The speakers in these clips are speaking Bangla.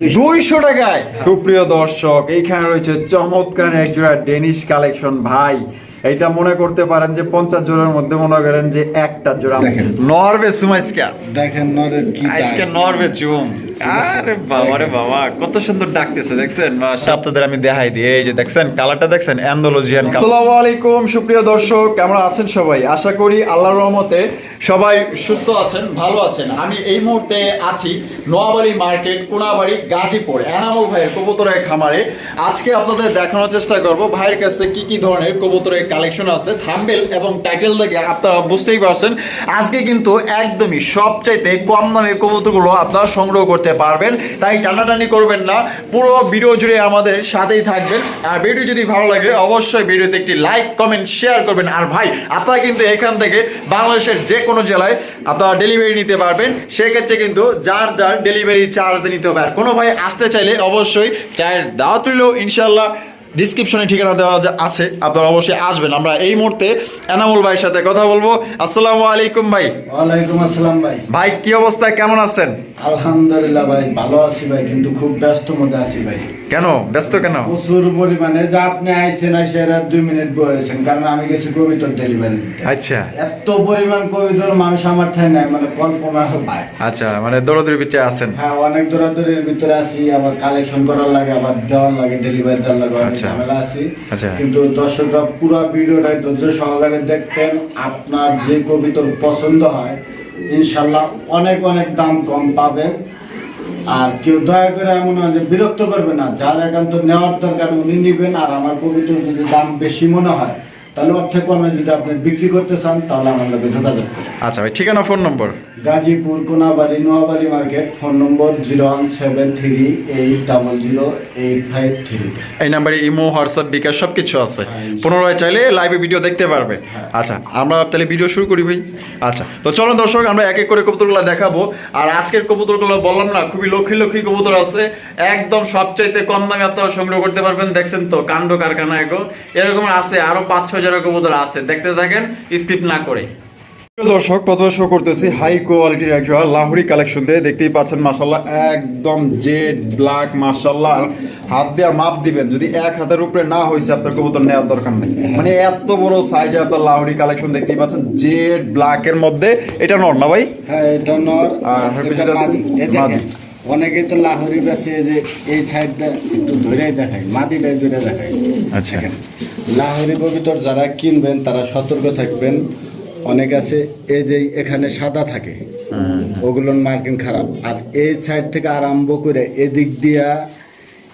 দুইশো টাকায়। সুপ্রিয় দর্শক এইখানে রয়েছে চমৎকার এক জোড়া ডেনিশ কালেকশন ভাই। এটা মনে করতে পারেন যে পঞ্চাশ জোড়ার মধ্যে মনে করেন যে একটা জোড়া। নরবে সুমাইসকা দেখেন নরের কি আজকে। নরবে চুম। আরে বাবা রে বাবা কত সুন্দর ডাকতেছে দেখছেন? আপনাদের আমি দেখাই দিই এই যে দেখছেন কালারটা দেখছেন? অ্যান্ডোলজিয়ান আসসালামু আলাইকুম সুপ্রিয় দর্শক কেমন আছেন সবাই? আশা করি আল্লাহর রহমতে সবাই সুস্থ আছেন ভালো আছেন। আমি এই মুহূর্তে আছি নোয়াবাড়ি মার্কেট কোনাবাড়ি গাজীপুর এনামল ভাইয়ের কবুতরের খামারে। আজকে আপনাদের দেখানোর চেষ্টা করব ভাইয়ের কাছে কি কি ধরনের কবুতরের কালেকশন আছে থাম্বেল এবং টাইটেল দেখে আপনারা বুঝতেই পারছেন। আজকে কিন্তু একদমই সবচাইতে কম দামে কবুতরগুলো আপনারা সংগ্রহ করতে পারবেন, তাই টানাটানি করবেন না। পুরো ভিডিও জুড়ে আমাদের সাথেই থাকবেন। আর ভিডিও যদি ভালো লাগে, অবশ্যই ভিডিওতে একটি লাইক, কমেন্ট, শেয়ার করবেন। আর ভাই, আপনারা কিন্তু এখান থেকে বাংলাদেশের যে কোনো জেলায় আপনারা ডেলিভারি নিতে পারবেন। সেক্ষেত্রে কিন্তু যার যার ডেলিভারি চার্জ নিতে হবে। আর কোনো ভাই আসতে চাইলে অবশ্যই চায়ের দাওয়াত ইনশাল্লাহ ডিসক্রিপশনে ঠিকানা দেওয়া আছে আপনারা অবশ্যই আসবেন। আমরা এই মুহূর্তে এনামুল ভাইয়ের সাথে কথা বলব। আসসালামু আলাইকুম ভাই। ওয়ালাইকুম আসসালাম ভাই। ভাই কি অবস্থা? কেমন আছেন? আলহামদুলিল্লাহ ভাই ভালো আছি ভাই কিন্তু খুব ব্যস্ত মধ্যে আছি ভাই। কেন? ব্যস্ত কেন? প্রচুর পরিমাণে যা আপনি আইসেন আইসে রাত দুই মিনিট বসেছেন কারণ আমি গেছি কবিতর ডেলিভারি আচ্ছা। এত পরিমাণ কবিতর মানুষ আমার ঠাই নাই মানে কল্পনা ভাই। আচ্ছা মানে দৌড়াদৌড়ি ভিতরে আছেন? হ্যাঁ অনেক দৌড়াদৌড়ির ভিতরে আছি আবার কালেকশন করার লাগে আবার দেওয়ার লাগে ডেলিভারি দেওয়ার লাগে। ঝামেলা আছি। আচ্ছা। কিন্তু দর্শকরা পুরো ভিডিওটা ধৈর্য সহকারে দেখবেন আপনার যে কবিতর পছন্দ হয় ইনশাল্লাহ অনেক অনেক দাম কম পাবেন। আর কেউ দয়া করে এমন হয় যে বিরক্ত করবে না যার একান্ত নেওয়ার দরকার উনি নেবেন আর আমার কবিতার যদি দাম বেশি মনে হয় তাহলে অর্থে কমে যদি আপনি বিক্রি করতে চান তাহলে আমার লোকে যোগাযোগ করুন। আচ্ছা ভাই ঠিকানা phone number? Gazipur Konabari Noabari market phone number zero one seven three eight double zero eight five three. এই নাম্বারে ইমো হোয়াটসঅ্যাপ বিকাশ সব কিছু আছে। হ্যাঁ, পুনরায় চাইলে লাইভে ভিডিও দেখতে পারবে। হ্যাঁ। আচ্ছা আমরা তাহলে ভিডিও শুরু করি ভাই। আচ্ছা তো চলো দর্শক আমরা এক এক করে কবুতরগুলো দেখাবো। আর আজকের কবুতরগুলো বললাম না খুবই লক্ষ্মী লক্ষ্মী কবুতর আছে। একদম সবচাইতে কম দামে আপনারা সংগ্রহ করতে পারবেন। দেখছেন তো কাণ্ড কারখানা এগো এরকম আছে আরও পাঁচ ছয় হাজার কবুতর আছে দেখতে থাকেন স্কিপ না করে। দর্শক প্রথমে শো করতেছি হাই কোয়ালিটির এক একটা লাহুরি কালেকশন দিয়ে। দেখতেই পাচ্ছেন মাসাল্লাহ একদম জেড ব্ল্যাক মাসাল্লাহ হাত দেওয়া মাপ দিবেন যদি এক হাতের উপরে না হয়েছে আপনার কবুতর নেওয়ার দরকার নেই। মানে এত বড় সাইজের আপনার লাহুরি কালেকশন দেখতেই পাচ্ছেন জেড ব্ল্যাক এর মধ্যে। এটা নর না ভাই? হ্যাঁ এটা নর। আর অনেকে তো লাহোরি বেছে যে এই সাইডটা একটু ধরেই দেখায় মাদিটা ধরে দেখায়। আচ্ছা। লাহোরি কবিতর যারা কিনবেন তারা সতর্ক থাকবেন। অনেক আছে এই যে এখানে সাদা থাকে ওগুলোর মার্কিন খারাপ। আর এই সাইড থেকে আরম্ভ করে এদিক দিয়া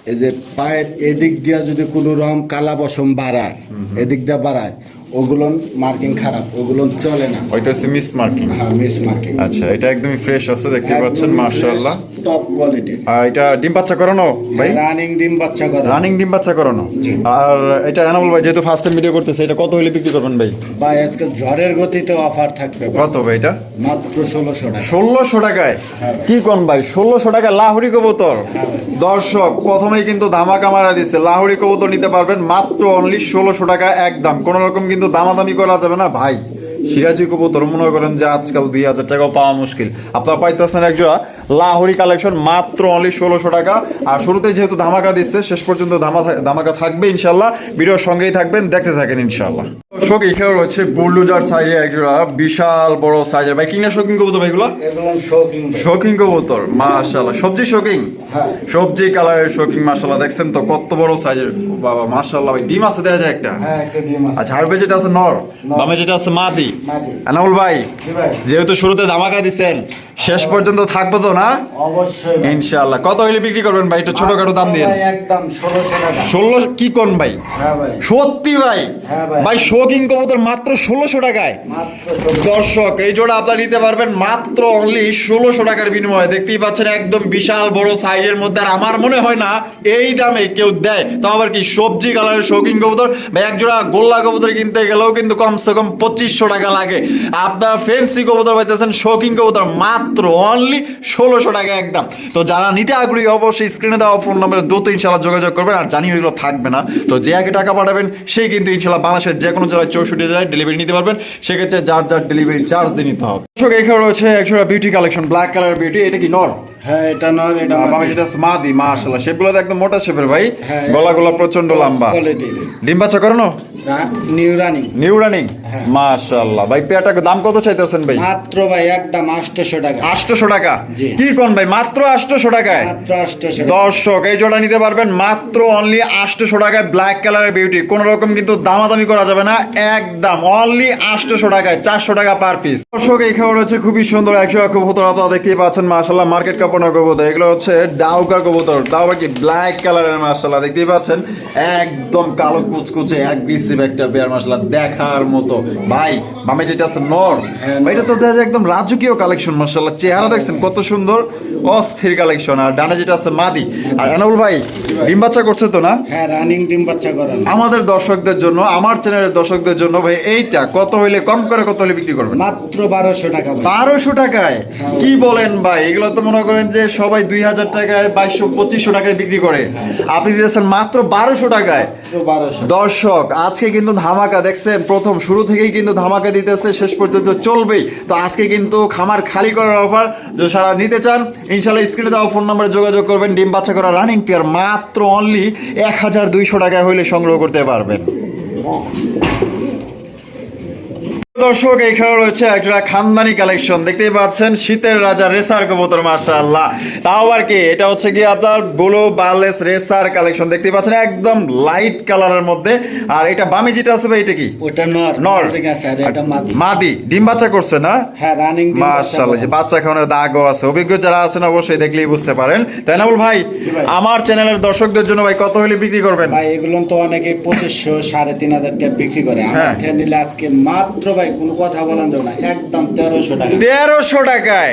এই যে পায়ের এদিক দিয়া যদি কোনো রকম কালা বসম বাড়ায় এদিক দিয়ে বাড়ায় ওগুলো মার্কিং খারাপ ওগুলো চলে না। ওইটা হচ্ছে মিস মার্কিং হ্যাঁ মিস মার্কিং আচ্ছা এটা একদমই ফ্রেশ আছে দেখতে পাচ্ছেন মাশাআল্লাহ। টপ কোয়ালিটির আর এটা ডিম বাচ্চা করানো ভাই? রানিং ডিম বাচ্চা করে রানিং ডিম বাচ্চা করানো? আর এটা এনামল ভাই যেহেতু ফার্স্ট টাইম ভিডিও করতেছে এটা কত হলে বিক্রি করবেন ভাই? বা আজকে ঝড়ের গতিতে অফার থাকবে কত ভাই এটা? মাত্র ষোলোশো টাকা। ষোলোশো টাকায়? হ্যাঁ। কি কোন ভাই? ষোলোশো টাকা লাহুরি কবুতর? হ্যাঁ। দর্শক প্রথমেই কিন্তু ধামাকা মারা দিচ্ছে লাহুরি কবুতর নিতে পারবেন মাত্র অনলি ষোলোশো টাকা একদম। কোনো রকম কিন্তু দামাদামি করা যাবে না। ভাই, সিরাজি কবুতর মনে করেন যে আজকাল দুই হাজার টাকাও পাওয়া মুশকিল। আপনারা পাইতেছেন একজোড়া লাহরি কালেকশন মাত্র অনলি ষোলোশো টাকা। আর শুরুতে যেহেতু ধামাকা দিচ্ছে, শেষ পর্যন্ত ধামা ধামাকা থাকবে ইনশাল্লাহ। ভিডিওর সঙ্গেই থাকবেন, দেখতে থাকেন ইনশাল্লাহ। দর্শক এখানে রয়েছে বুলডুজার সাইজে একজোড়া বিশাল বড় সাইজের ভাই কিনা কবুতর ভাইগুলো কবুতর মাশাআল্লাহ। সবজি শৌখিন? হ্যাঁ। সবজি কালারের শৌখিন মাশাআল্লাহ। দেখছেন তো কত বড় সাইজের বাবা মাশাআল্লাহ। ভাই ডিম আছে দেখা যায় একটা? হ্যাঁ আচ্ছা হারবে যেটা আছে নর। বামে যেটা আছে মাদি? আনাউল ভাই ভাই। যেহেতু শুরুতে ধামাকা দিছেন শেষ পর্যন্ত থাকব তো না? অবশ্যই ইনশাআল্লাহ। কত হইলে বিক্রি করবেন ভাই? একটু ছোটখাটো দাম দিয়ে। একদম ষোলোশো টাকা ষোলো কি কোন ভাই? হ্যাঁ ভাই। সত্যি ভাই? হ্যাঁ ভাই। ভাই শৌখিন কবুতর মাত্র ষোলোশো টাকায়। মাত্র দর্শক এই জোড়া আপনারা নিতে পারবেন মাত্র অনলি ষোলোশো টাকার বিনিময়ে। দেখতেই পাচ্ছেন একদম বিশাল বড় সাইজের মধ্যে। আর আমার মনে হয় না এই দামে কেউ দেয়। তো আবার কি সবজি কালারের শৌখিন কবুতর? বা এক জোড়া গোল্লা কবুতর কিনতে গেলেও কিন্তু কমসে কম পঁচিশশো টাকা লাগে। আপনারা ফেন্সি কবুতর পাইতেছেন শৌখিন কবুতর মাত্র মাত্র অনলি ষোলোশো টাকা একদম। তো যারা নিতে আগ্রহী অবশ্যই স্ক্রিনে দেওয়া ফোন নম্বরে দ্রুত ইনশাল্লাহ যোগাযোগ করবেন। আর জানি এগুলো থাকবে না। তো যে আগে টাকা পাঠাবেন সেই কিন্তু ইনশাল্লাহ বাংলাদেশের যে কোনো জেলায় চৌষট্টি জেলায় ডেলিভারি নিতে পারবেন। সেক্ষেত্রে যার যার ডেলিভারি চার্জ দিয়ে নিতে হবে। দর্শক এখানে রয়েছে একশো beauty collection black colour beauty এটা কি নর? হ্যাঁ এটা নয় এটা আমি যেটা মাদি মাশাআল্লাহ। শেপগুলো একদম মোটা শেপের ভাই। হ্যাঁ। গলাগুলো প্রচণ্ড লম্বা। ডিম বাচ্চা করানো নিউ রানিং নিউ রানিং হ্যাঁ। মাশাআল্লাহ। ভাই পেয়াটাকে দাম কত চাইতেছেন ভাই? মাত্র ভাই একদম আটশোশো টাকা। আটশোশো টাকা। কি কোন ভাই? মাত্র আটশোশো টাকায়? দর্শক এই জোড়া নিতে পারবেন মাত্র অনলি আটশোশো টাকায় ব্ল্যাক কালারের বিউটি কোন রকম কিন্তু দামাদামি করা যাবে না একদম অনলি আটশোশো টাকায় চারশো টাকা পার পিস দর্শক এই খাবার হচ্ছে খুবই সুন্দর একশো কবুতর আপনারা দেখতেই পাচ্ছেন মাশাল্লাহ মার্কেট কাপড় কবুতর। এগুলো হচ্ছে ডাউকা কবুতর তাও কি ব্ল্যাক কালারের মাশাল্লাহ দেখতেই পাচ্ছেন। একদম কালো কুচকুচে অ্যাগ্রেসিভ একটা পেয়ার মাশাল্লাহ দেখার মতো। ভাই বামে যেটা আছে নর হ্যাঁ, এটা তো একদম রাজকীয় কালেকশন মাশাল্লাহ চেহারা দেখছেন কত সুন্দর অস্থির কালেকশন। আর ডানে যেটা আছে মাদি। আর এনাউল ভাই ডিম বাচ্চা করছে তো না? হ্যাঁ রানিং ডিম বাচ্চা করান। আমাদের দর্শকদের জন্য আমার চ্যানেলের দর্শকদের জন্য ভাই এইটা কত হইলে কম করে কত হলে বিক্রি করবেন? মাত্র বারোশো টাকা ভাই। বারোশো টাকায়? কি বলেন ভাই? এগুলো তো মনে করেন যে সবাই দুই হাজার টাকায় বাইশশো পঁচিশশো টাকায় বিক্রি করে। আপনি দিয়েছেন মাত্র বারোশো টাকায়। মাত্র বারোশো। দর্শক আজকে কিন্তু ধামাকা দেখছেন? প্রথম শুরু থেকেই কিন্তু ধামাকা দিতেছে শেষ পর্যন্ত চলবেই। তো আজকে কিন্তু খামার খালি করার অফার যদি সারা নিতে চান ইনশাল্লাহ স্ক্রিনে দেওয়া ফোন নাম্বারে যোগাযোগ করবেন। ডিম বাচ্চা করা রানিং পেয়ার মাত্র অনলি এক হাজার দুইশো টাকায় হইলে সংগ্রহ করতে পারবেন। দর্শক এখানে রয়েছে একটা খানদানি কালেকশন দেখতেই পাচ্ছেন শীতের রাজা রেসার কবুতর মাশাআল্লাহ। তাও আর কি এটা হচ্ছে কি আপনার ব্লু বার্লেস রেসার কালেকশন দেখতেই পাচ্ছেন একদম লাইট কালারের মধ্যে। আর এটা বামি যেটা আছে ভাই এটা কি? ওটা নর নর এটা মাদি। মাদি। ডিম বাচ্চা করছে না? হ্যাঁ রানিং ডিম মাশাআল্লাহ যে। বাচ্চা খাওয়ানোর দাগও আছে। অভিজ্ঞ যারা আছেন অবশ্যই দেখলেই বুঝতে পারেন। তাই না ভাই। আমার চ্যানেলের দর্শকদের জন্য ভাই কত হলে বিক্রি করবেন? ভাই এগুলো তো অনেকে পঁচিশশো সাড়ে তিন হাজার টাকা বিক্রি করে। হ্যাঁ। আমার থেকে নিলে আজকে মাত্র ভাই তেরোশো টাকা। তেরোশো টাকায়।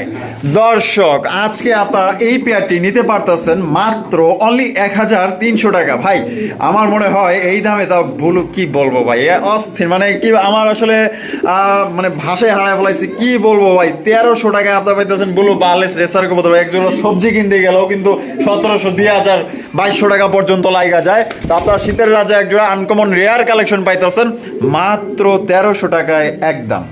দর্শক, আজকে আপনারা এই পেয়ারটি নিতে পারতেছেন মাত্র অনলি এক হাজার তিনশো টাকা। ভাই, আমার মনে হয় এই দামে তা ভুল কি বলব ভাই? অস্থির মানে কি আমার আসলে মানে ভাষায় হারায় ফেলাইছি, কি বলব ভাই? তেরোশো টাকায় আপনারা পাইতেছেন বলু বার্লেস রেসার কবুতর একজন সবজি কিনতে গেলেও কিন্তু সতেরোশো দুই হাজার বাইশশো টাকা পর্যন্ত লাইগা যায়। তো আপনার শীতের রাজা একজোড়া আনকমন রেয়ার কালেকশন পাইতেছেন। মাত্র তেরোশো টাকায় একদম।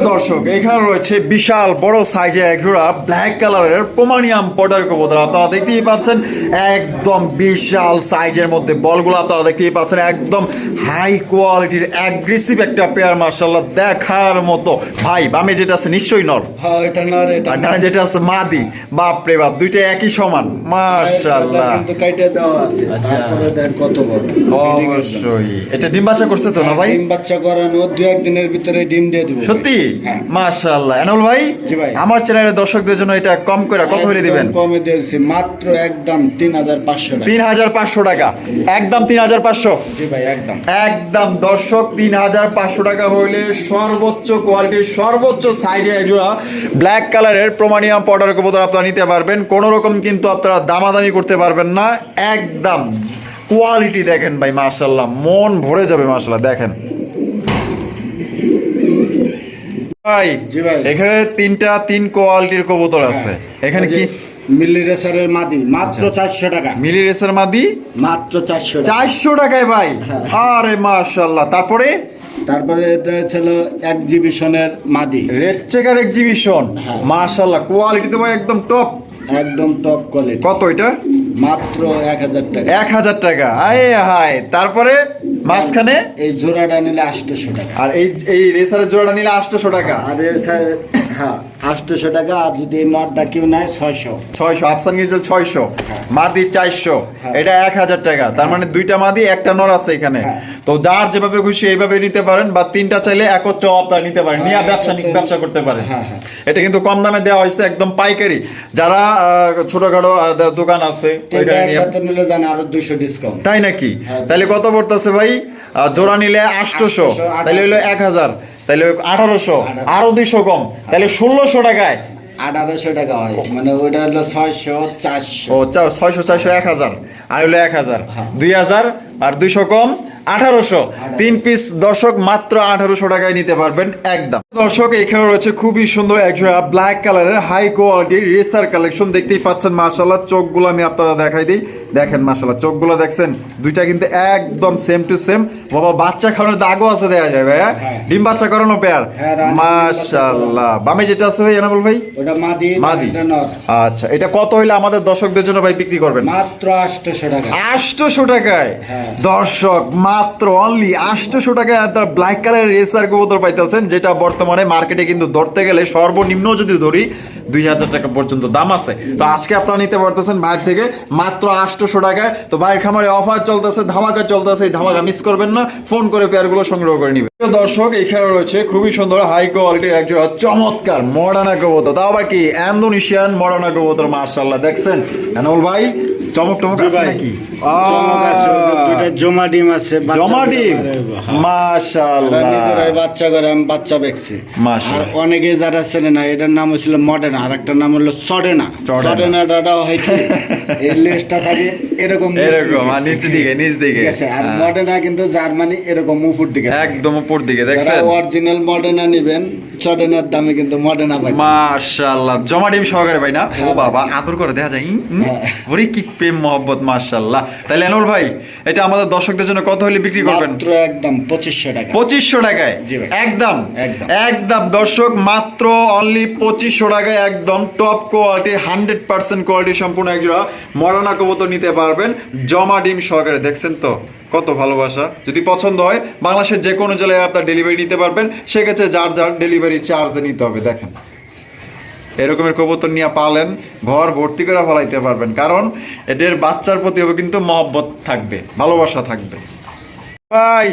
দর্শক এখানে রয়েছে বিশাল বড় সাইজের একজোড়া ব্ল্যাক কালারের প্রমানিয়াম পটার কবুতর। আপনারা দেখতেই পাচ্ছেন একদম বিশাল সাইজের মধ্যে বলগুলো আপনারা দেখতেই পাচ্ছেন একদম হাই কোয়ালিটির অ্যাগ্রেসিভ একটা পেয়ার মার্শাল্লাহ দেখার মতো। ভাই বামে যেটা আছে নিশ্চয়ই নর। হ্যাঁ ডানে যেটা আছে মাদি। বাপ রে বাপ দুইটা একই সমান। মার্শাল্লাহ আচ্ছা। অবশ্যই। এটা ডিম বাচ্চা করছে তো না ভাই? ডিম বাচ্চা করানো দু একদিনের ভিতরে ডিম দিয়ে দিব। সত্যি? হ্যাঁ। মাশাআল্লাহ। এনাউল ভাই আমার চ্যানেলের দর্শকদের জন্য এটা কম করে কত হলে দিবেন? কমে দিয়েছি মাত্র একদম তিন হাজার পাঁচশো টাকা। একদম তিন হাজার পাঁচশো? জি ভাই একদম। একদম। দর্শক তিন হাজার পাঁচশো টাকা হইলে সর্বোচ্চ কোয়ালিটির সর্বোচ্চ সাইজে একজোড়া ব্ল্যাক কালারের প্রমাণিয়াম পটার কবুতর আপনারা নিতে পারবেন। কোনো রকম কিন্তু আপনারা দামাদামি করতে পারবেন না। একদম কোয়ালিটি দেখেন ভাই মাশাল্লাহ মন ভরে যাবে মাশাল্লাহ দেখেন। ভাই জি ভাই। এখানে তিনটা তিন কোয়ালিটির কবুতর আছে। এখানে কি? রেসারের মাদি মাত্র আচ্ছা। চারশো টাকা। মিলি রেসের মাদি? মাত্র চারশো চারশো টাকায় ভাই? আরে মাশাল্লাহ তারপরে? তারপরে এটা ছিল এক্সিবিশনের মাদি। রেড চেকার এক্সিবিশন হ্যাঁ। মাশাল্লাহ কোয়ালিটি তো ভাই একদম টপ একদম টপ কোয়ালিটি কত এটা? মাত্র এক হাজার টাকা। এক হাজার টাকা। আয় হায়। তারপরে? মাঝখানে? এই জোড়াটা নিলে আটশোশো টাকা। আর এই এই রেসারের জোড়াটা নিলে আটশোশো টাকা? আর হ্যাঁ আটশোশো টাকা আর যদি নটটা কেউ নেয় ছয়শো। ছয়শো আফসান গিজেল ছয়শো মাদি চারশো হ্যাঁ। এটা এক হাজার টাকা। তার মানে দুইটা মাদি একটা নর আছে এখানে। হ্যাঁ। তো যার যেভাবে খুশি এইভাবে নিতে পারেন বা তিনটা চাইলে একত্র আপনারা নিতে পারেন। নিয়ে হ্যাঁ, ব্যবসা ব্যবসা করতে পারেন। হ্যাঁ, হ্যাঁ। এটা কিন্তু কম দামে দেওয়া হয়েছে একদম পাইকারি। যারা ছোটখাটো দোকান আছে তাই নাকি? হ্যাঁ। তাহলে কত পড়তেছে ভাই? জোড়া নিলে আটশোশো 800, তাহলে হলো এক হাজার। তাহলে আঠারোশো। আরও দুইশো কম। তাহলে ষোলোশো টাকায়। আঠারোশো টাকা হয়। মানে ওইটা হলো ছয়শো চারশো। ও ছয়শো চারশো এক হাজার। আর হলো এক হাজার। হ্যাঁ। দুই হাজার আর দুইশো কম। আঠারোশো। তিন পিস দর্শক মাত্র আঠারোশো টাকায় নিতে পারবেন একদম। দর্শক এখানে রয়েছে খুবই সুন্দর একজোড়া ব্ল্যাক কালারের হাই কোয়ালিটির রেসার কালেকশন দেখতেই পাচ্ছেন মার্শাল্লাহ চোখগুলো আমি আপনারা দেখাই দিই। দেখেন মার্শাল্লাহ চোখগুলো দেখছেন? দুইটা কিন্তু একদম সেম টু সেম বাবা বাচ্চা খাওয়ানোর দাগও আছে দেয়া যায় ভাইয়া। হ্যাঁ। ডিম বাচ্চা করানো পেয়ার হ্যাঁ, মাশাল্লাহ বামে যেটা আছে ভাই এনাবল ভাই? মাদি আচ্ছা এটা কত হইলে আমাদের দর্শকদের জন্য ভাই বিক্রি করবেন? মাত্র আটশোশো টাকা। আটশোশো টাকায়? হ্যাঁ। দর্শক মাত্র অনলি আটশোশো টাকায় আপনার ব্ল্যাক কালার রেসার কবুতর পাইতেছেন, যেটা বর্তমানে মার্কেটে কিন্তু ধরতে গেলে সর্বনিম্ন যদি ধরি, দুই হাজার টাকা পর্যন্ত দাম আছে। তো আজকে আপনারা নিতে পারতেছেন বাইরে থেকে মাত্র আটশোশো টাকায়। তো বাইরের খামারে অফার চলতেছে, ধামাকা চলতেছে, এই ধামাকা মিস করবেন না। ফোন করে পেয়ারগুলো সংগ্রহ করে প্রিয় দর্শক, এখানে রয়েছে খুবই সুন্দর হাই কোয়ালিটির একজোড়া চমৎকার মডার্না কবুতর। তাও আবার কি ইন্দোনেশিয়ান মডার্না কবুতর মার্শাল্লাহ দেখছেন? এনামুল ভাই চমক টমক আছে নাকি? চমক আছে, ওদের জমা ডিম আছে জমা ডিম। মাশাআল্লাহ। নিজেরাই বাচ্চা করে আমি বাচ্চা বেচছি। আর অনেকে যারা চেনে না এটার নাম ছিল মডেনা আর একটা নাম হলো সডেনা। সডেনা। হয় কি? এই লেজটা থাকে এরকম এরকম আর নিচ দিকে নিচ দিকে। আর হ্যাঁ। মডেনা কিন্তু জার্মানি এরকম উপর দিকে একদম উপর দিকে দেখছেন? অরিজিনাল মডেনা নেবেন সডেনার দামে কিন্তু মডেনা পাই মাশাআল্লাহ। জমা ডিম সহকারে ভাই না? ও হ্যাঁ, বাবা আদর করে দেখা যায় হুম? হ্যাঁ। ওরে কি প্রেম মহব্বত মাশাআল্লাহ। তাহলে এনল ভাই এটা আমাদের দর্শকদের জন্য কত হলে বিক্রি করবেন? মাত্র একদম পঁচিশশো টাকা। পঁচিশশো টাকায়? একদম? একদম। একদম দর্শক মাত্র অনলি পঁচিশশো টাকায় একদম top quality hundred percent quality সম্পূর্ণ একজোড়া মরানা কবুতর নিতে পারবেন। জমা ডিম সহকারে দেখছেন তো? কত ভালোবাসা। যদি পছন্দ হয় বাংলাদেশের যে কোনো জেলায় আপনার ডেলিভারি নিতে পারবেন। সেক্ষেত্রে যার যার ডেলিভারি চার্জ নিতে হবে দেখেন। এরকমের কবুতর নিয়ে পালেন ঘর ভর্তি করে ফলাইতে পারবেন। কারণ এদের বাচ্চার প্রতি হবে কিন্তু মহব্বত থাকবে ভালোবাসা থাকবে। ভাই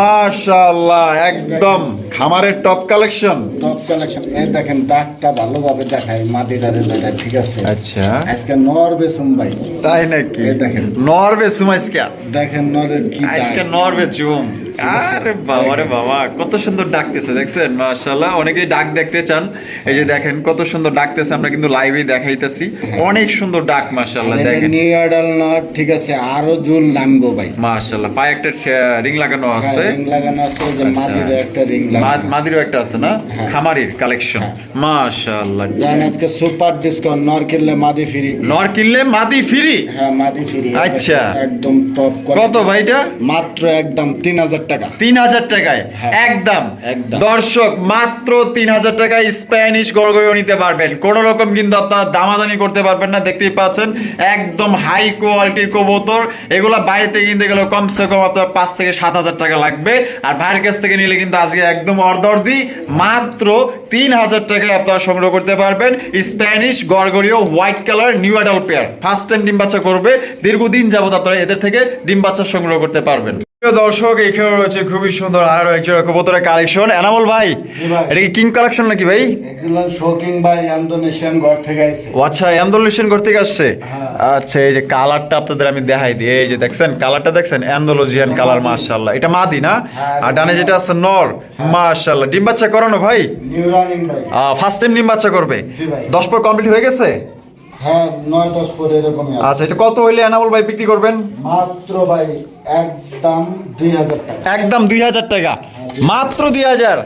মাশাআল্লাহ একদম খামারের টপ কালেকশন টপ কালেকশন এই দেখেন ডাকটা ভালোভাবে দেখায় মাদিরারে ঠিক আছে? আচ্ছা। আজকে নর বেসুম ভাই। তাই নাকি? এই দেখেন। নরবে সুমাইসকা দেখেন নরের কি। আজকে নরবে চুম। আরে বাবা রে বাবা কত সুন্দর ডাকতেছে দেখছেন? মাশাআল্লাহ অনেকেই ডাক দেখতে চান। এই যে দেখেন কত সুন্দর ডাকতেছে আমরা কিন্তু লাইভেই দেখাইতেছি। অনেক সুন্দর ডাক মাশাআল্লাহ আর দেখেন। নিউ আডাল ঠিক আছে আরও জুল নামবো ভাই। মাশাআল্লাহ পায়ে একটা রিং লাগানো আছে। রিং লাগানো আছে যে আচ্ছা। মাদিরও একটা রিং লাগানো। মাদিরও একটা আছে না? হ্যাঁ। খামারির কালেকশন মাশাআল্লাহ। জানেন আজকে সুপার ডিসকাউন্ট নর কিনলে মাদি ফ্রি নর কিনলে মাদি ফ্রি হ্যাঁ মাদি ফ্রি আচ্ছা। একদম টপ কত ভাইটা মাত্র একদম তিন হাজার টাকা। তিন হাজার টাকায়। হ্যাঁ। একদম। দর্শক মাত্র তিন হাজার টাকায় স্প্যানিশ নিতে পারবেন। কোন রকম কিন্তু আপনার দামাদামি করতে পারবেন না দেখতেই পাচ্ছেন। একদম হাই কোয়ালিটির কবুতর। এগুলা বাইরে থেকে কিনতে গেলে কমসে কম আপনার পাঁচ থেকে সাত হাজার টাকা লাগবে। আর ভাইয়ের কাছ থেকে নিলে কিন্তু আজকে একদম অর্ধর্দি মাত্র তিন হাজার টাকায় আপনারা সংগ্রহ করতে পারবেন Spanish গড়গড়িও white colour new adult pair first time ডিম বাচ্চা করবে। দীর্ঘদিন যাবত আপনারা এদের থেকে ডিম বাচ্চা সংগ্রহ করতে পারবেন। প্রিয় দর্শক এখানে রয়েছে খুবই সুন্দর আরও একজন কবুতরের কালেকশন এনামল ভাই এটা কি কিং কালেকশন নাকি ভাই? এগুলো শোকিং বাই ইন্দোনেশিয়ান ঘর থেকে ও আচ্ছা আসছে? হ্যাঁ। আচ্ছা এই যে কালারটা আপনাদের আমি দেখাই দিই। এই যে দেখছেন কালারটা দেখছেন? অ্যান্ডোলজিয়ান কালার মাশাআল্লাহ। এটা মাদি না? হ্যাঁ, আর ডানে যেটা আছে নর? মাশাআল্লাহ। ডিম বাচ্চা করানো ভাই? নিউ রানিং ভাই। ফার্স্ট টাইম ডিম বাচ্চা করবে? জি ভাই। দশ পর কমপ্লিট হয়ে গেছে? হ্যাঁ নয় দশ পরে এরকমই আচ্ছা এটা কত হইলে এনামল ভাই বিক্রি করবেন? মাত্র ভাই একদম দুই হাজার টাকা। মাত্র দুই হাজার।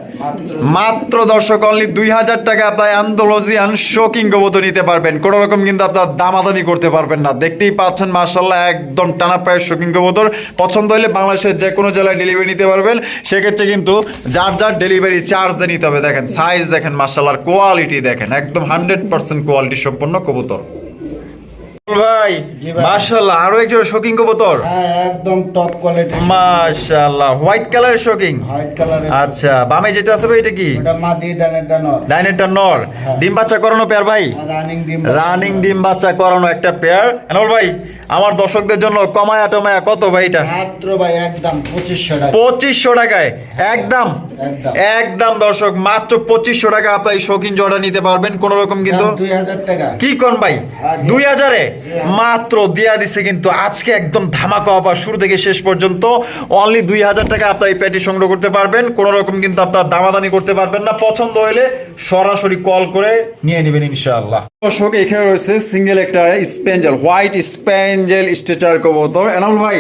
মাত্র দর্শক অনলি দুই হাজার টাকা আপনার অ্যান্থোলজিয়ান শোকিং কবুতর নিতে পারবেন। কোনো রকম কিন্তু আপনার দামাদামি করতে পারবেন না। দেখতেই পাচ্ছেন মার্শাল্লাহ একদম টানা পায়ের শোকিং কবুতর পছন্দ হলে বাংলাদেশের যে কোনো জেলায় ডেলিভারি নিতে পারবেন। সেক্ষেত্রে কিন্তু যার যার ডেলিভারি চার্জ নিতে হবে। দেখেন সাইজ দেখেন মার্শাল্লাহর কোয়ালিটি দেখেন। একদম হান্ড্রেড পার্সেন্ট কোয়ালিটি সম্পন্ন কবুতর ভাই। মার্শাল্লাহ আরও একজন শোকিং কবুতর। হ্যাঁ একদম টপ কোয়ালিটি মাশাআল্লাহ হোয়াইট কালারের শোকিং হোয়াইট কালারের আচ্ছা বামে যেটা আছে ভাই এটা কি? এটা মাদি নর নর হ্যাঁ। ডিম বাচ্চা করানো পেয়ার ভাই? রানিং ডিম রানিং ডিম বাচ্চা করানো একটা পেয়ার এনল ভাই আমার দর্শকদের জন্য কমায়া টমায়া কত ভাই এটা? মাত্র ভাই একদম পঁচিশশো টাকা। পঁচিশশো টাকায়? একদম? একদম। দর্শক মাত্র পঁচিশশো টাকা আপনার এই শৌখিন জোড়া নিতে পারবেন কোন রকম কিন্তু দুই হাজার টাকা। কি কোন ভাই? হ্যাঁ, দুই হাজারে? মাত্র দিয়া দিছে কিন্তু আজকে একদম ধামাকা অফার শুরু থেকে শেষ পর্যন্ত। অনলি দুই হাজার টাকা আপনার এই প্যাটি সংগ্রহ করতে পারবেন কোন রকম কিন্তু আপনার দামাদামি করতে পারবেন না। পছন্দ হলে সরাসরি কল করে নিয়ে নেবেন ইনশাআল্লাহ। দর্শক এখানে রয়েছে সিঙ্গেল একটা স্পেঞ্জেল হোয়াইট স্পেঞ্জেল স্টেটার কবুতর। এনামুল ভাই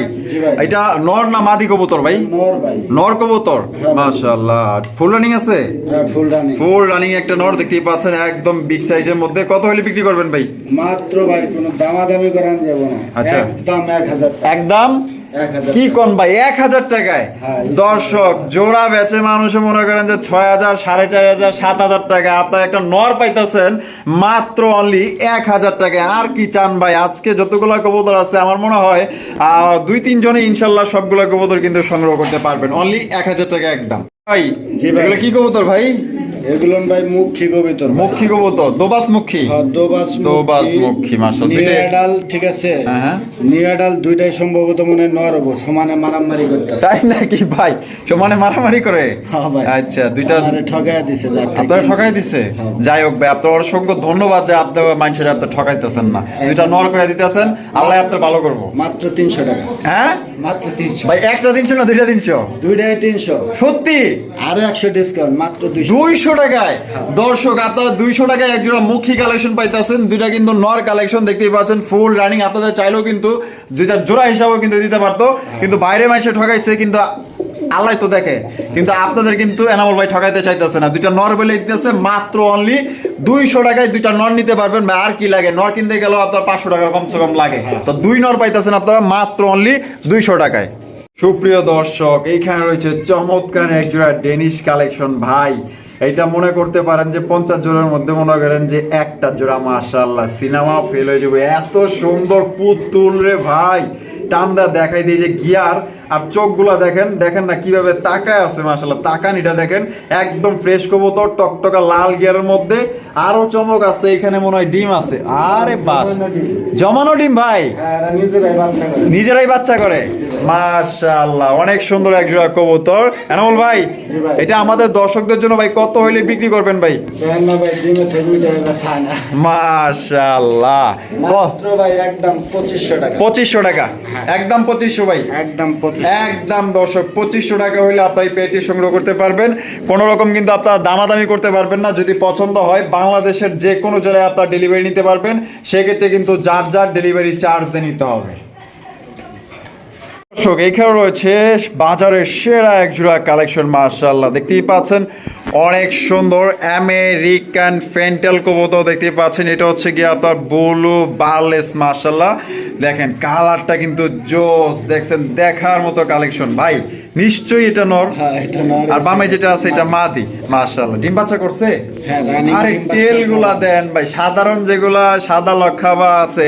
এটা নর না মাদি কবুতর ভাই? নর ভাই। নর কবুতর? হ্যাঁ। মাশাআল্লাহ। ফুল রানিং আছে? হ্যাঁ ফুল রানিং ফুল রানিং একটা নর দেখতেই পাচ্ছেন একদম বিগ সাইজের মধ্যে। কত হলে বিক্রি করবেন ভাই? মাত্র ভাই কোনো দামাদামি করান যাব না। আচ্ছা। একদম এক হাজার টাকা। একদম? কি কোন ভাই? এক হাজার টাকায়? হ্যাঁ। দর্শক জোড়া বেচে মানুষে মনে করেন যে ছয় হাজার সাড়ে চার হাজার সাত হাজার টাকা। আপনার একটা নর পাইতেছেন মাত্র অনলি এক হাজার টাকায় আর কি চান ভাই? আজকে যতগুলো কবুতর আছে আমার মনে হয় আহ, দুই তিনজনে ইনশাল্লাহ সবগুলো কবুতর কিন্তু সংগ্রহ করতে পারবেন। অনলি এক হাজার টাকা একদম। ভাই। এগুলো কি কবুতর ভাই? এগুলো ভাই মুখী কবিতর মুখী কবুতর দোবাস মুখী দোবাস দোবাস মুখী। দুইটাই- নিয়াডাল ঠিক আছে? হ্যাঁ, হ্যাঁ। নিয়াডাল দুইটাই সম্ভবত মনে নর হব সমানে মারামারি করতেছে। তাই নাকি ভাই? সমানে মারামারি করে? হ্যাঁ ভাই। আচ্ছা দুইটা ঠকাইয়া দিছে। আপনারা ঠকাই দিছে? হ্যাঁ। যাই হোক ভাই আপনার অসংখ্য ধন্যবাদ যে আপনার মানুষের আপনার ঠকাইতেছেন না। দুইটা নর করে দিতেছেন আল্লাহ আপনার ভালো করব। মাত্র তিনশো টাকা। হ্যাঁ? মাত্র তিনশো। ভাই একটা তিনশো না দুইটা তিনশো? দুইটাই তিনশো। সত্যি? আরও একশো ডিসকাউন্ট মাত্র দুইশো দুইশো টাকায়। দর্শক, আপনারা দুইশো টাকায় একজোড়া মুখী কালেকশন পাইতেছেন। দুইটা কিন্তু নর কালেকশন দেখতেই পাচ্ছেন ফুল রানিং আপনাদের চাইলেও কিন্তু দুইটা জোড়া হিসাবেও কিন্তু দিতে পারতো। কিন্তু বাইরে ঠকাইছে, কিন্তু আল্লাহ তো দেখে। কিন্তু আপনাদের কিন্তু এনামল ভাই ঠকাইতে চাইতেছে না। দুইটা নর দিতেছে, মাত্র অনলি দুইশো টাকায় দুইটা নর নিতে পারবেন। আর কি লাগে? নর কিনতে গেলেও আপনার পাঁচশো টাকা কমসে কম লাগে। তো দুই নর পাইতেছেন আপনারা, মাত্র অনলি দুইশো টাকায়। সুপ্রিয় দর্শক, এইখানে রয়েছে চমৎকার এক জোড়া ডেনিশ কালেকশন ভাই। এইটা মনে করতে পারেন যে পঞ্চাশ জোড়ার মধ্যে মনে করেন যে একটা জোড়া মাশাল্লাহ সিনেমা ফেল হয়ে যাবে। এত সুন্দর পুতুল রে ভাই। টান্দা দেখাই দিয়ে যে গিয়ার আর চোখগুলা দেখেন দেখেন না কীভাবে তাকায় আছে মাশাল্লাহ তাকানিটা দেখেন একদম ফ্রেশ কবুতর টকটকা লাল গিয়ারের মধ্যে। আরও চমক আছে এখানে মনে হয় ডিম আছে। আরে বাস জমানো ডিম ভাই। হ্যাঁ নিজেরাই বাচ্চা করে। মাশাআল্লাহ অনেক সুন্দর এক জোড়া কবুতর। এনামুল ভাই এটা আমাদের দর্শকদের জন্য ভাই কত হইলে বিক্রি করবেন ভাই? মাশাআল্লাহ। ভাই একদম পঁচিশশো টাকা। পঁচিশশো টাকা। একদম পঁচিশশো ভাই। একদম পঁচিশ একদম দর্শক, পঁচিশশো টাকা হইলে আপনার এই পেটি সংগ্রহ করতে পারবেন। কোনো রকম কিন্তু আপনারা দামাদামি করতে পারবেন না, যদি পছন্দ হয়, বাংলাদেশের যে কোনো জেলায় আপনার ডেলিভারি নিতে পারবেন। সেক্ষেত্রে কিন্তু যার যার ডেলিভারি চার্জ দিয়ে নিতে হবে। দর্শক এখানে রয়েছে বাজারের সেরা এক জোড়া কালেকশন মার্শাল্লাহ দেখতেই পাচ্ছেন, অনেক সুন্দর আমেরিকান ফেন্টাল কবুতর দেখতেই পাচ্ছেন। এটা হচ্ছে গিয়ে আপনার ব্লু বার্লেস মার্শাল্লাহ দেখেন কালারটা কিন্তু জোস, দেখছেন, দেখার মতো কালেকশন ভাই নিশ্চয়ই এটা নর। হ্যাঁ আর বামে যেটা আছে এটা মাদি। মার্শাল্লাহ ডিম বাচ্চা করছে? হ্যাঁ আরে টেলগুলা দেন ভাই। সাধারণ যেগুলা সাদা লক্ষাবা আছে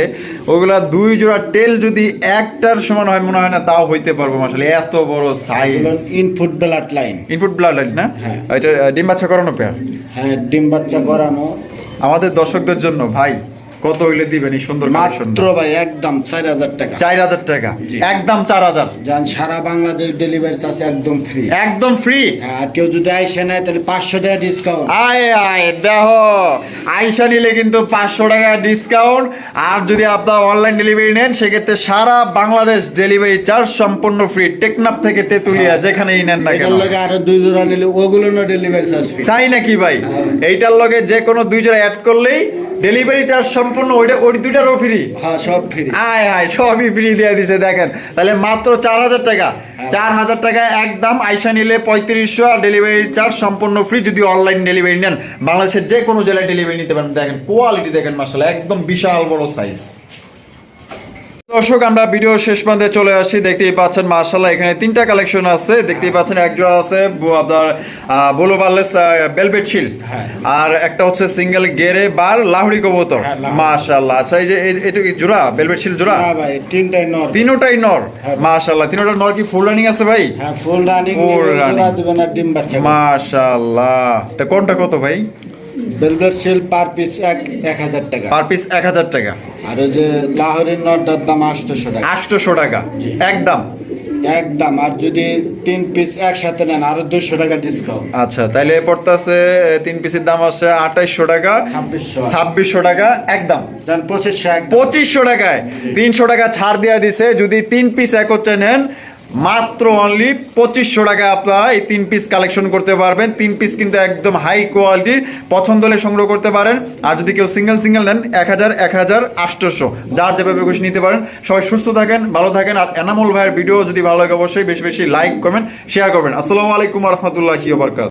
ওগুলা দুই জোড়া টেল যদি একটার সমান হয় মনে হয় না তাও হইতে পারব মাসালে এত বড় size input blood line input blood line না? হ্যাঁ। এটা ডিম বাচ্চা করানো পেয়ার হ্যাঁ ডিম বাচ্চা করানো। আমাদের দর্শকদের জন্য ভাই। কত হইলে দিবেন এই সুন্দর মাত্র ভাই একদম চার হাজার টাকা। চার হাজার টাকা। একদম চার হাজার। যান সারা বাংলাদেশ ডেলিভারি চার্জ একদম ফ্রি একদম ফ্রি আর কেউ যদি আইসে নেয় তাহলে পাঁচশো টাকা ডিসকাউন্ট আয় আয় দেখো আইসা নিলে কিন্তু পাঁচশো টাকা ডিসকাউন্ট আর যদি আপনার অনলাইন ডেলিভারি নেন সেক্ষেত্রে সারা বাংলাদেশ ডেলিভারি চার্জ সম্পূর্ণ ফ্রি টেকনাফ থেকে তেতুলিয়া যেখানেই নেন না কেন। লগে আরও দুই জোড়া নিলে ওগুলো ডেলিভারি চার্জ তাই নাকি ভাই? এইটার লগে যে কোনো দুই জোড়া অ্যাড করলেই ডেলিভারি চার্জ সম্পূর্ণ ওইটা ওই দুইটারও ফ্রি হ্যাঁ সব ফ্রি আয় আয় সবই ফ্রি দিয়ে দিছে দেখেন। তাহলে মাত্র চার হাজার টাকা। চার হাজার টাকা একদম আইসা নিলে পঁয়ত্রিশশো আর ডেলিভারি চার্জ সম্পূর্ণ ফ্রি যদি অনলাইন ডেলিভারি নেন বাংলাদেশের যে কোনো জেলায় ডেলিভারি নিতে পারেন। দেখেন কোয়ালিটি দেখেন মার্শাল একদম বিশাল বড় সাইজ দর্শক আমরা ভিডিও শেষ প্রান্তে চলে আসি। দেখতেই পাচ্ছেন মার্শাল্লাহ এখানে তিনটা কালেকশন আছে। দেখতেই পাচ্ছেন এক জোড়া আছে আপনার বলো বার্লেস বেলভেট শিল। আর একটা হচ্ছে সিঙ্গেল গেরে বার লাহুড়ি কবুতর। হ্যাঁ, মার্শাল্লাহ আচ্ছা এই যে এটা কি জোড়া বেলভেট শিল জোড়া? হ্যাঁ ভাই তিনটাই নর। তিনোটাই নর। হ্যাঁ। মাশাআল্লাহ তিনোটা নর কি ফুল রানিং আছে ভাই? হ্যাঁ ফুল রানিং ডিম বাচ্চা মাশাআল্লাহ। তা কোনটা কত ভাই? বেলভেট সেল পার পিস এক এক হাজার টাকা। পার পিস এক হাজার টাকা। আর ওই যে লাহোরের নটটার দাম আটশোশো টাকা। আটশোশো টাকা। একদম। একদম। আর যদি তিন পিস একসাথে নেন আরও দুশো টাকা ডিসকাউন্ট আচ্ছা তাইলে পড়তেছে তিন পিসের দাম আছে আঠাইশশো টাকা। ছাব্বিশশো। টাকা একদম। পঁচিশশো পঁচিশশো টাকায়। তিনশো টাকা ছাড় দেওয়া দিছে যদি তিন পিস একত্রে নেন মাত্র অনলি পঁচিশশো টাকা আপনারা এই তিন পিস কালেকশন করতে পারবেন। তিন পিস কিন্তু একদম হাই কোয়ালিটির পছন্দ হলে সংগ্রহ করতে পারেন। আর যদি কেউ সিঙ্গেল সিঙ্গেল নেন, এক হাজার এক হাজার, আটশোশো। যার যেভাবে খুশি নিতে পারেন। সবাই সুস্থ থাকেন, ভালো থাকেন। আর এনামুল ভাইয়ের ভিডিও যদি ভালো লাগে, অবশ্যই বেশি বেশি লাইক কমেন্ট শেয়ার করবেন। আসসালামু আলাইকুম রহমতুল্লাহি বারকাত